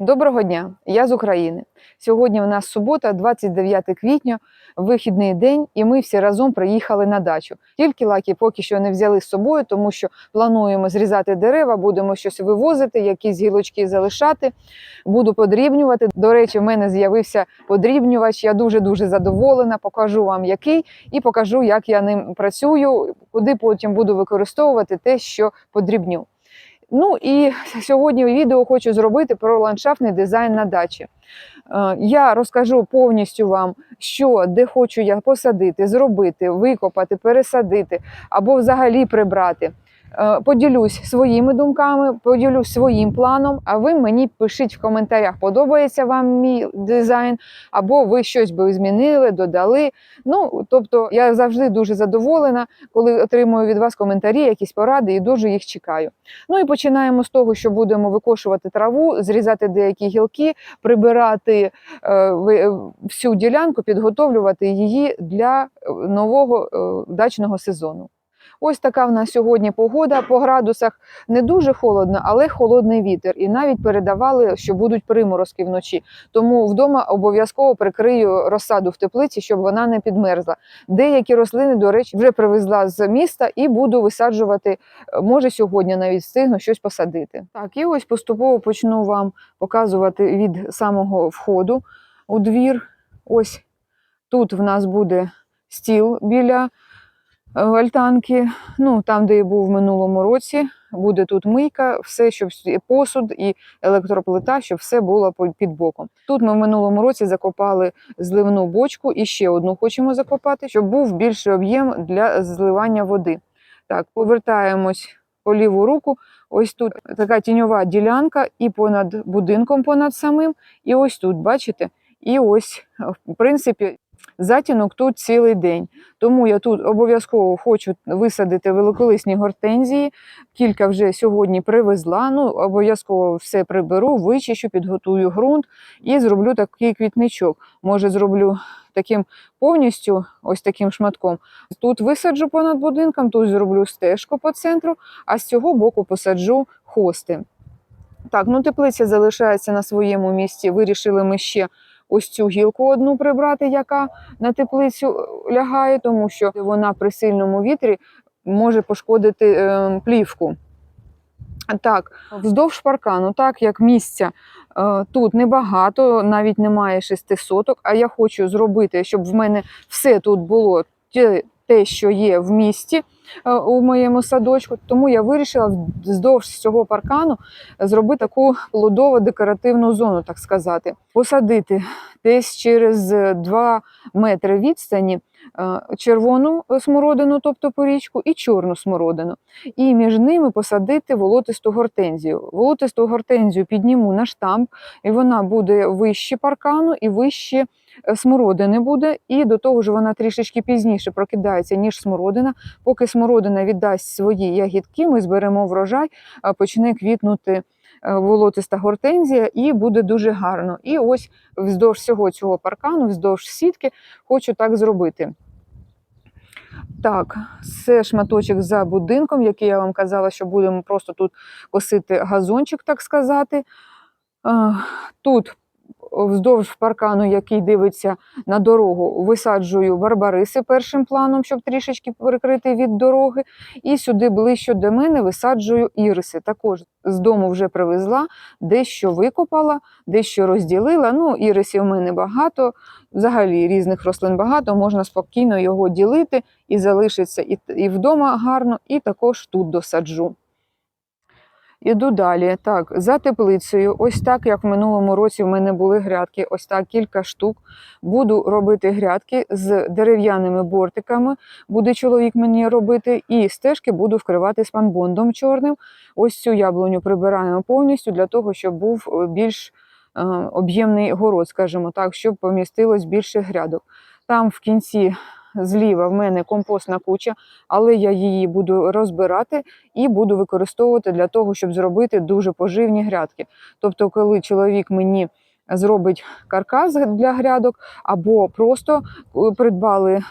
Доброго дня, я з України. Сьогодні у нас субота, 29 квітня, вихідний день, і ми всі разом приїхали на дачу. Тільки лаки поки що не взяли з собою, тому що плануємо зрізати дерева, будемо щось вивозити, якісь гілочки залишати. Буду подрібнювати. До речі, в мене з'явився подрібнювач. Я дуже дуже задоволена. Покажу вам який і покажу, як я ним працюю, куди потім буду використовувати те, що подрібню. Ну і сьогодні відео хочу зробити про ландшафтний дизайн на дачі. Е, Я розкажу повністю вам, що де хочу я посадити, зробити, викопати, пересадити або взагалі прибрати. Е, Поділюсь своїми думками, поділюсь своїм планом. А ви мені пишіть в коментарях, подобається вам мій дизайн, або ви щось би змінили, додали. Ну тобто я завжди дуже задоволена, коли отримую від вас коментарі, якісь поради, і дуже їх чекаю. Ну і починаємо з того, що будемо викошувати траву, зрізати деякі гілки, прибирати е, е, всю ділянку, підготовлювати її для нового е, дачного сезону. Ось така в нас сьогодні погода. По градусах не дуже холодно, але холодний вітер. І навіть передавали, що будуть приморозки вночі. Тому вдома обов'язково прикрию розсаду в теплиці, щоб вона не підмерзла. Деякі рослини, до речі, вже привезла з міста і буду висаджувати. Може, сьогодні навіть встигну щось посадити. Так, і ось поступово почну вам показувати від самого входу у двір. Ось тут в нас буде стіл біля альтанки. Ну, там, де я був в минулому році, буде тут мийка, все, щоб посуд і електроплита, щоб все було під боком. Тут ми в минулому році закопали зливну бочку і ще одну хочемо закопати, щоб був більший об'єм для зливання води. Так, повертаємось по ліву руку. Ось тут така тіньова ділянка, і понад будинком, понад самим, і ось тут, бачите? І ось, в принципі, затінок тут цілий день. Тому я тут обов'язково хочу висадити великолисні гортензії. Кілька вже сьогодні привезла. Ну, обов'язково все приберу, вичищу, підготую ґрунт і зроблю такий квітничок. Може, зроблю таким повністю, ось таким шматком. Тут висаджу понад будинком, тут зроблю стежку по центру, а з цього боку посаджу хости. Так, ну теплиця залишається на своєму місці. Вирішили ми ще ось цю гілку одну прибрати, яка на теплицю е, лягає, тому що вона при сильному вітрі може пошкодити е, плівку. Так, вздовж паркану, так як місця е, тут небагато, навіть немає шести соток, а я хочу зробити, щоб в мене все тут було те, що є в місті е, у моєму садочку. Тому я вирішила вздовж цього паркану зробити таку плодово декоративну зону, так сказати. Посадити десь через 2 метри відстані е, червону смородину, тобто порічку, і чорну смородину. І між ними посадити волотисту гортензію. Волотисту гортензію підніму на штамп, і вона буде вище паркану і вище е, смородини буде. І до того ж вона трішечки пізніше прокидається, ніж смородина. Поки смородина віддасть свої ягідки, ми зберемо врожай, почне квітнути е, волотиста гортензія, і буде дуже гарно. І ось вздовж всього цього паркану, вздовж сітки, хочу так зробити. Так, це шматочок за будинком, який я вам казала, що будемо просто тут косити газончик, так сказати. Тут вздовж паркану, який дивиться на дорогу, висаджую барбариси першим планом, щоб трішечки прикрити від дороги. І сюди ближче до мене висаджую іриси. Також з дому вже привезла, дещо викопала, дещо розділила. Ну, ірисів у мене багато, взагалі різних рослин багато, можна спокійно його ділити і залишиться і вдома гарно, і також тут досаджу. Іду далі. Так, за теплицею, ось так, як в минулому році в мене були грядки, ось так кілька штук. Буду робити грядки з дерев'яними бортиками, буде чоловік мені робити, і стежки буду вкривати спанбондом чорним. Ось цю яблуню прибираємо повністю для того, щоб був е, більш е, об'ємний город, скажімо так, щоб помістилось більше грядок. Там в кінці зліва в мене компостна куча, але я її буду розбирати і буду використовувати для того, щоб зробити дуже поживні грядки. Тобто, коли чоловік мені зробить каркас для грядок, або просто е, придбали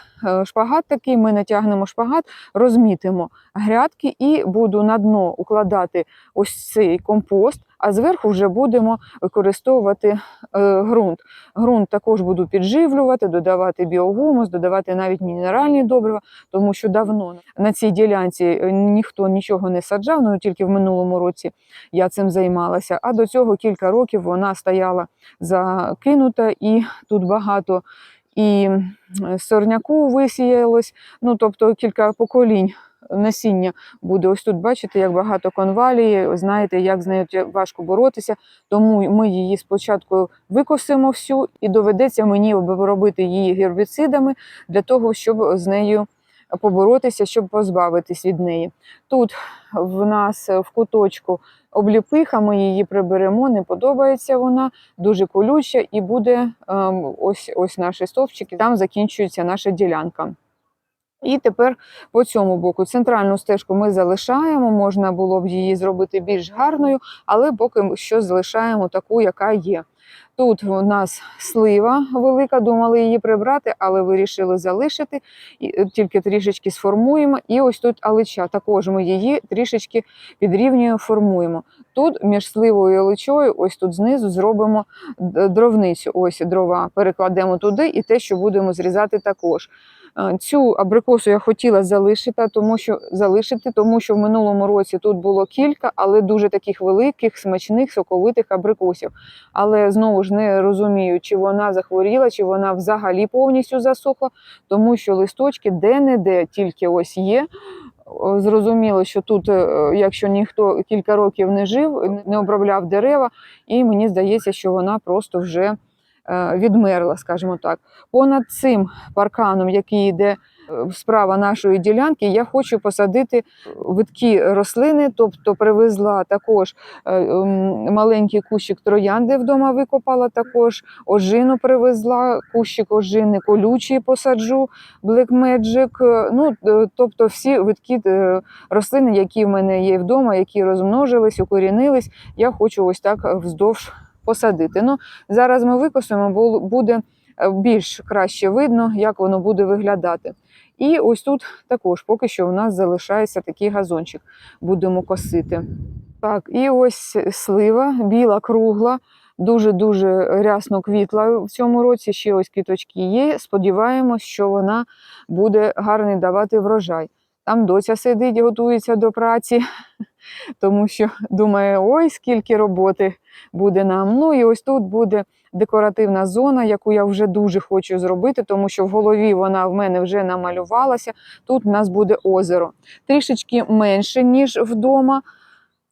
шпагат такий, ми натягнемо шпагат, розмітимо грядки і буду на дно укладати ось цей компост, а зверху вже будемо використовувати е, ґрунт. Ґрунт також буду підживлювати, додавати біогумус, додавати навіть мінеральні добрива, тому що давно на цій ділянці е, ніхто нічого не саджав, ну тільки в минулому році я цим займалася. А до цього кілька років вона стояла закинута, і тут багато і е, сорняку висіялось, ну тобто кілька поколінь насіння буде. Ось тут бачите, як багато конвалії, знаєте, як з нею важко боротися. Тому ми її спочатку викосимо всю і доведеться мені обробити її гербіцидами для того, щоб з нею поборотися, щоб позбавитись від неї. Тут в нас в куточку обліпиха, ми її приберемо, не подобається вона, дуже колюча, і буде ем, ось, ось наші стовпчики, там закінчується наша ділянка. І тепер по цьому боку центральну стежку ми залишаємо, можна було б її зробити більш гарною, але поки що залишаємо таку, яка є. Тут у нас слива велика, думали її прибрати, але вирішили залишити, е, тільки трішечки сформуємо. І ось тут алича, також ми її трішечки підрівнюємо, формуємо. Тут між сливою і аличою, ось тут знизу зробимо дровницю. Ось дрова перекладемо туди, і те, що будемо зрізати також. Цю абрикосу я хотіла залишити, тому що залишити, тому що в минулому році тут було кілька, але дуже таких великих, смачних, соковитих абрикосів. Але знову ж не розумію, чи вона захворіла, чи вона взагалі повністю засохла, тому що листочки де-не-де тільки ось є. Зрозуміло, що тут, е, якщо ніхто кілька років не жив, не обробляв дерева, і мені здається, що вона просто вже відмерла, скажімо так. Понад цим парканом, який йде е, справа нашої ділянки, я хочу посадити видкі рослини, тобто привезла також е, маленький кущик троянди вдома викопала, також ожину привезла, кущик ожини колючий посаджу, Black Magic, е, ну, е, тобто всі видкі е, рослини, які в мене є вдома, які розмножились, укорінились, я хочу ось так вздовж посадити. Ну, зараз ми викосимо, бо буде е, більш краще видно, як воно буде виглядати. І ось тут також поки що у нас залишається такий газончик, будемо косити. Так, і ось слива, біла, кругла, дуже-дуже рясно квітла в цьому році. Ще ось квіточки є. Сподіваємось, що вона буде гарний давати врожай. Там доця сидить, готується до праці, тому що думає, ой, скільки роботи буде нам. Ну і ось тут буде декоративна зона, яку я вже дуже хочу зробити, тому що в голові вона в мене вже намалювалася. Тут у нас буде озеро. Трішечки менше, ніж вдома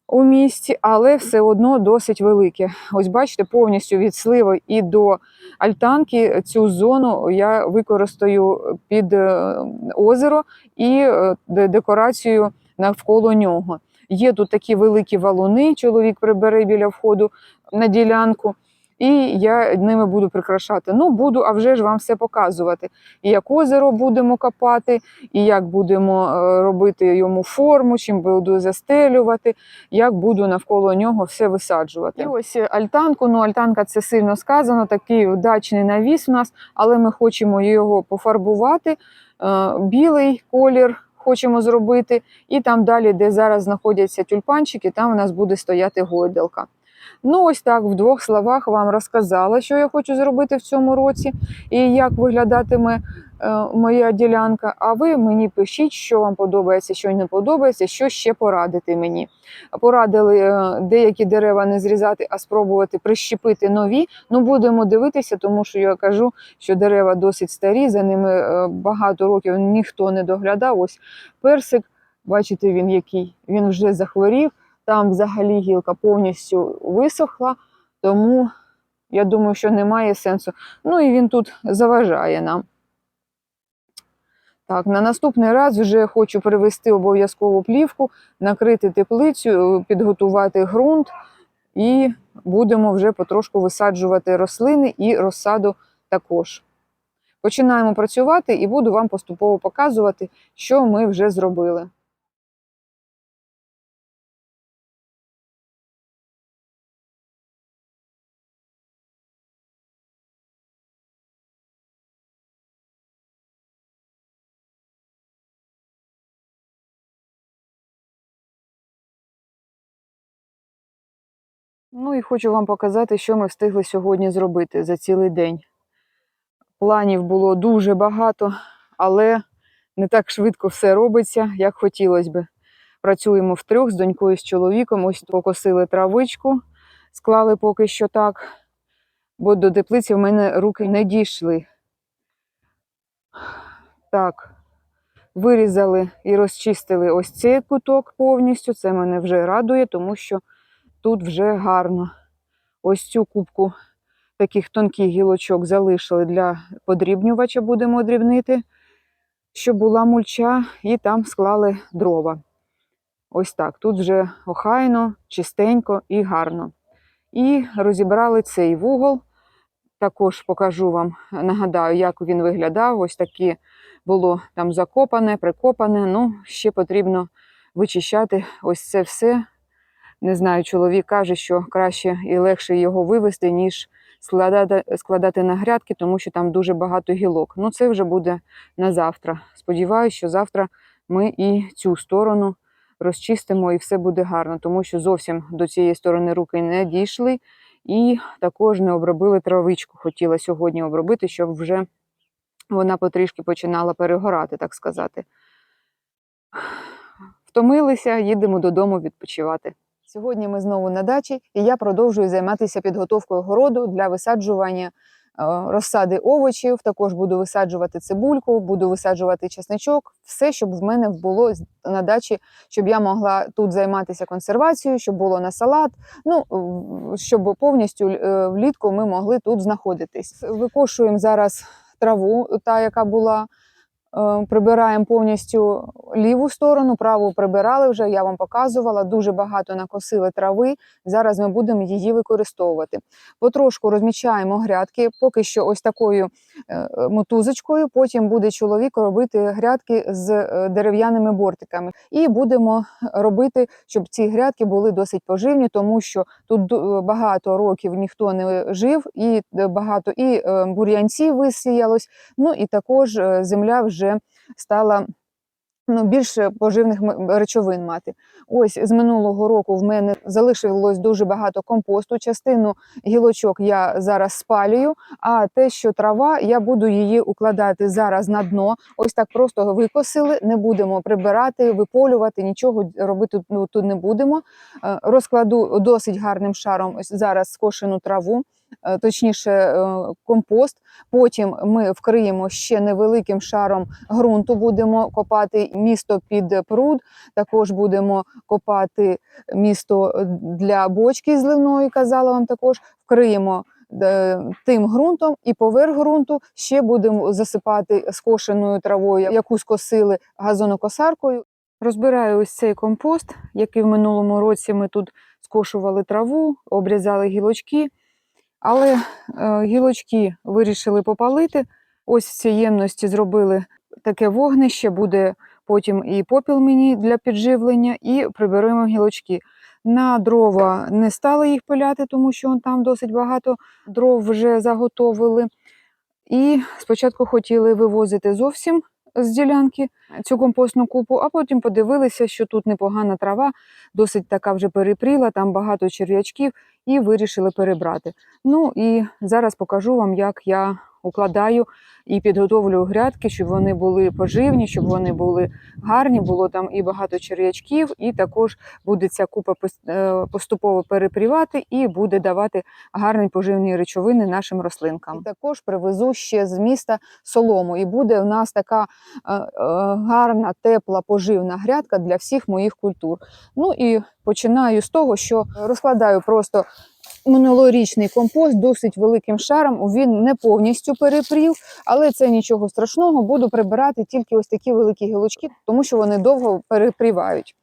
у місті, але все одно досить велике. Ось бачите, повністю від сливи і до альтанки цю зону я використаю під е, озеро і е, декорацію навколо нього. Є тут такі великі валуни, чоловік прибере біля входу на ділянку, і я ними буду прикрашати. Ну, буду, а вже ж вам все показувати. І як озеро будемо копати, і як будемо е, робити йому форму, чим буду застелювати, як буду навколо нього все висаджувати. І ось альтанку. Ну, альтанка це сильно сказано, такий дачний навіс у нас, але ми хочемо його пофарбувати. Е, Білий колір хочемо зробити, і там далі, де зараз знаходяться тюльпанчики, там у нас буде стояти гойдалка. Ну, ось так, в двох словах вам розказала, що я хочу зробити в цьому році, і як виглядатиме моя ділянка. А ви мені пишіть, що вам подобається, що не подобається, що ще порадити мені. Порадили е, деякі дерева не зрізати, а спробувати прищепити нові. Ну, будемо дивитися, тому що я кажу, що дерева досить старі, за ними е, багато років ніхто не доглядав. Ось персик, бачите, він який, він вже захворів. Там взагалі гілка повністю висохла, тому я думаю, що немає сенсу. Ну і він тут заважає нам. Так, на наступний раз вже хочу привезти обов'язково плівку, накрити теплицю, підготувати ґрунт і будемо вже потрошку висаджувати рослини і розсаду також. Починаємо працювати і буду вам поступово показувати, що ми вже зробили. Ну і хочу вам показати, що ми встигли сьогодні зробити за цілий день. Планів було дуже багато, але не так швидко все робиться, як хотілося би. Працюємо втрьох з донькою, з чоловіком. Ось покосили травичку, склали поки що так, бо до теплиці в мене руки не дійшли. Так, вирізали і розчистили ось цей куток повністю. Це мене вже радує, тому що тут вже гарно. Ось цю кубку таких тонких гілочок залишили для подрібнювача, будемо дрібнити, щоб була мульча, і там склали дрова. Ось так. Тут вже охайно, чистенько і гарно. І розібрали цей вугол. Також покажу вам, нагадаю, як він виглядав. Ось таке було там закопане, прикопане. Ну, ще потрібно вичищати ось це все. Не знаю, чоловік каже, що краще і легше його вивезти, ніж складати, складати на грядки, тому що там дуже багато гілок. Ну, це вже буде на завтра. Сподіваюся, що завтра ми і цю сторону розчистимо і все буде гарно, тому що зовсім до цієї сторони руки не дійшли. І також не обробили травичку. Хотіла сьогодні обробити, щоб вже вона потрішки починала перегорати, так сказати. Втомилися, їдемо додому відпочивати. Сьогодні ми знову на дачі, і я продовжую займатися підготовкою городу для висаджування е, розсади овочів. Також буду висаджувати цибульку, буду висаджувати чесничок. Все, щоб в мене було на дачі, щоб я могла тут займатися консервацією, щоб було на салат. Ну щоб повністю е, влітку ми могли тут знаходитись. Викошуємо зараз траву, та яка була. Е, Прибираємо повністю ліву сторону, праву прибирали вже, я вам показувала. Дуже багато накосили трави. Зараз ми будемо її використовувати. Потрошку розмічаємо грядки, поки що ось такою мотузочкою. Потім буде чоловік робити грядки з е, дерев'яними бортиками. І будемо робити, щоб ці грядки були досить поживні, тому що тут багато років ніхто не жив, і е, багато і е, бур'янців висіялось. Ну і також е, земля вже стала ну, більше поживних речовин мати. Ось з минулого року в мене залишилось дуже багато компосту. Частину гілочок я зараз спалюю, а те, що трава, я буду її укладати зараз на дно. Ось так просто викосили, не будемо прибирати, виполювати, нічого робити ну, тут не будемо. Е, Розкладу досить гарним шаром ось зараз скошену траву. Е, Точніше, е, компост. Потім ми вкриємо ще невеликим шаром ґрунту, будемо копати місто під пруд. Також будемо копати місто для бочки зливної, казала вам також. Вкриємо е, тим ґрунтом і поверх ґрунту ще будемо засипати скошеною травою, яку скосили газонокосаркою. Розбираю ось цей компост, який в минулому році ми тут скошували траву, обрізали гілочки. Але е, гілочки вирішили попалити. Ось в цій ємності зробили таке вогнище, буде потім і попіл мені для підживлення, і приберемо гілочки. На дрова не стали їх пиляти, тому що там досить багато дров вже заготовили. І спочатку хотіли вивозити зовсім з ділянки цю компостну купу, а потім подивилися, що тут непогана трава, досить така вже перепріла, там багато черв'ячків, і вирішили перебрати. Ну і зараз покажу вам, як я укладаю і підготовлюю грядки, щоб вони були поживні, щоб вони були гарні. Було там і багато черв'ячків, і також буде ця купа е, поступово перепрівати і буде давати гарні поживні речовини нашим рослинкам. І також привезу ще з міста солому, і буде у нас така е, е, гарна, тепла, поживна грядка для всіх моїх культур. Ну і починаю з того, що розкладаю просто минулорічний компост досить великим шаром. Він не повністю перепрів, але це нічого страшного. Буду прибирати тільки ось такі великі гілочки, тому що вони довго перепрівають.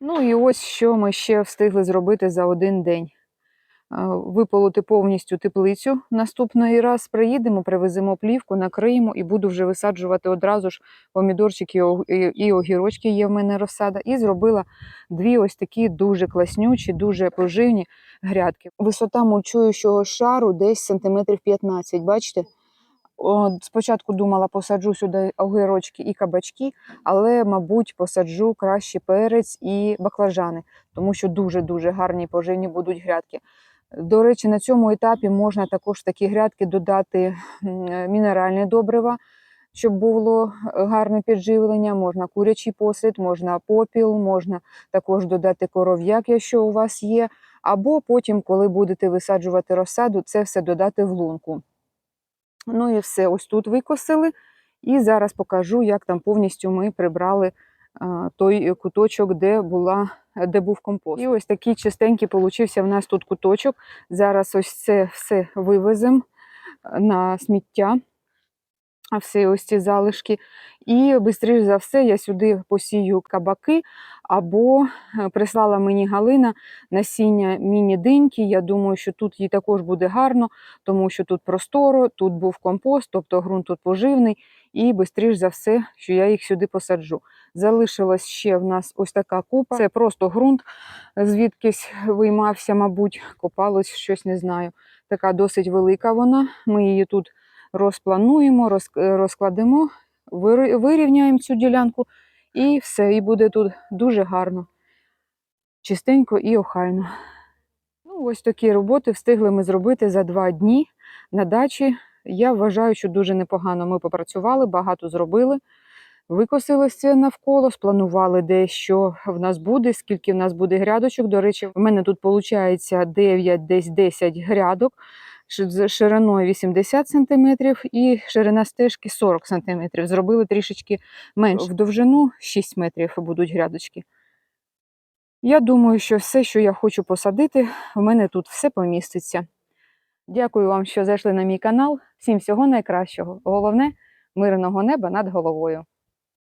Ну і ось що ми ще встигли зробити за один день. Е, Виполоти повністю теплицю. Наступний раз приїдемо, привеземо плівку, накриємо і буду вже висаджувати одразу ж помідорчики і огірочки є в мене розсада. І зробила дві ось такі дуже класнючі, дуже поживні грядки. Висота мульчуючого шару десь сантиметрів 15, бачите? Спочатку думала, посаджу сюди огірочки і кабачки, але, мабуть, посаджу краще перець і баклажани, тому що дуже-дуже гарні поживні будуть грядки. До речі, на цьому етапі можна також в такі грядки додати м, е, мінеральні добрива, щоб було е, гарне підживлення. Можна курячий посвід, можна попіл, можна також додати коров'як, якщо у вас є. Або потім, коли будете висаджувати розсаду, це все додати в лунку. Ну і все, ось тут викосили. І зараз покажу, як там повністю ми прибрали той куточок, де, була, де був компост. І ось такий чистенький получився в нас тут куточок. Зараз ось це все вивеземо на сміття, всі ось ці залишки. І швидше за все я сюди посію кабаки, або е, прислала мені Галина насіння міні-диньки. Я думаю, що тут їй також буде гарно, тому що тут просторо, тут був компост, тобто ґрунт тут поживний, і швидше за все, що я їх сюди посаджу. Залишилась ще в нас ось така купа. Це просто ґрунт, звідкись виймався, мабуть, копалось щось, не знаю. Така досить велика вона. Ми її тут розплануємо, розкладемо, вирівняємо цю ділянку, і все, і буде тут дуже гарно, чистенько і охайно. Ну, ось такі роботи встигли ми зробити за два дні на дачі. Я вважаю, що дуже непогано ми попрацювали, багато зробили. Викосилося навколо, спланували де що в нас буде, скільки в нас буде грядочок. До речі, в мене тут виходить 9, десь 10 грядок з шириною 80 см і ширина стежки 40 см. Зробили трішечки менше. В довжину 6 метрів будуть грядочки. Я думаю, що все, що я хочу посадити, в мене тут все поміститься. Дякую вам, що зайшли на мій канал. Всім всього найкращого. Головне мирного неба над головою.